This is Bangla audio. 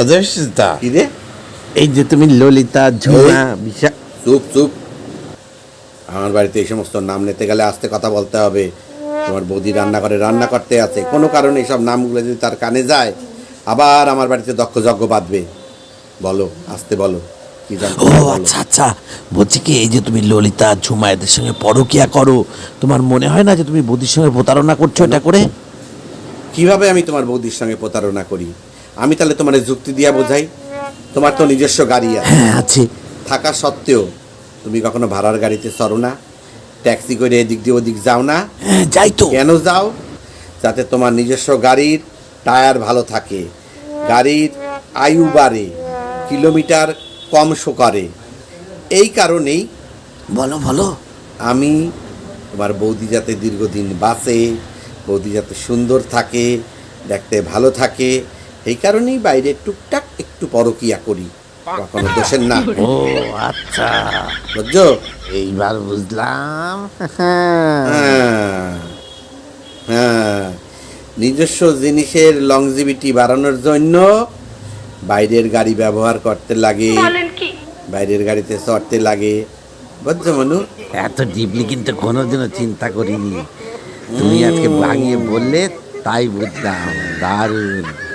অদর্শিতা কি রে? এই যে তুমি ললিতা ঝুমা বিশা চুপ চুপ। আমার বাড়িতে এই সমস্ত নাম নিতে গেলে আস্তে কথা বলতে হবে। তোমার বৌদি রান্না করে রান্না করতে আছে। কোনো কারণে এইসব নামগুলো যদি তার কানে যায় আবার আমার বাড়িতে দক্ষ যজ্ঞ বাঁধবে। বলো আস্তে বলো কি জানতে ও আচ্ছা আচ্ছা। বলছি কি এই যে তুমি ললিতা ঝুমা এদের সঙ্গে পরকিয়া করো তোমার মনে হয় না যে তুমি বৌদির সঙ্গে প্রতারণা করছ এটা করে? কীভাবে আমি তোমার বৌদির সঙ্গে প্রতারণা করি? আমি তাহলে তোমার যুক্তি দিয়া বোঝাই তোমার তো নিজস্ব গাড়ি আছে। হ্যাঁ আছে। থাকা সত্ত্বেও তুমি কখনো ভাড়ার গাড়িতে চড়ো না ট্যাক্সি করে এদিক দিয়ে ওদিক যাও না। হ্যাঁ যাই তো। কেন যাও? যাতে তোমার নিজস্ব গাড়ির টায়ার ভালো থাকে। গাড়ির আয়ু বাড়ে কিলোমিটার কম শো করে। এই কারণেই বলো বলো। আমি তোমার বৌদি যাতে দীর্ঘদিন বাঁচে বৌদি যাতে সুন্দর থাকে দেখতে ভালো থাকে এই কারণেই বাইরে টুকটাক একটু পরকিয়া করি। কখনো দোষের না। ও আচ্ছা। বুঝছ এইবার বুঝলাম। হ্যাঁ। হ্যাঁ। নিজস্ব জিনিসের লংজিভিটি বাড়ানোর জন্য বাইরের গাড়ি ব্যবহার করতে লাগে। বাইরের গাড়িতে চড়তে লাগে। বুঝছ মনু? এত ডিপলি কিন্তু কোনোদিনও চিন্তা করিনি। তুমি আজকে ভাঙিয়ে বললে তাই বুঝলাম। দারুণ।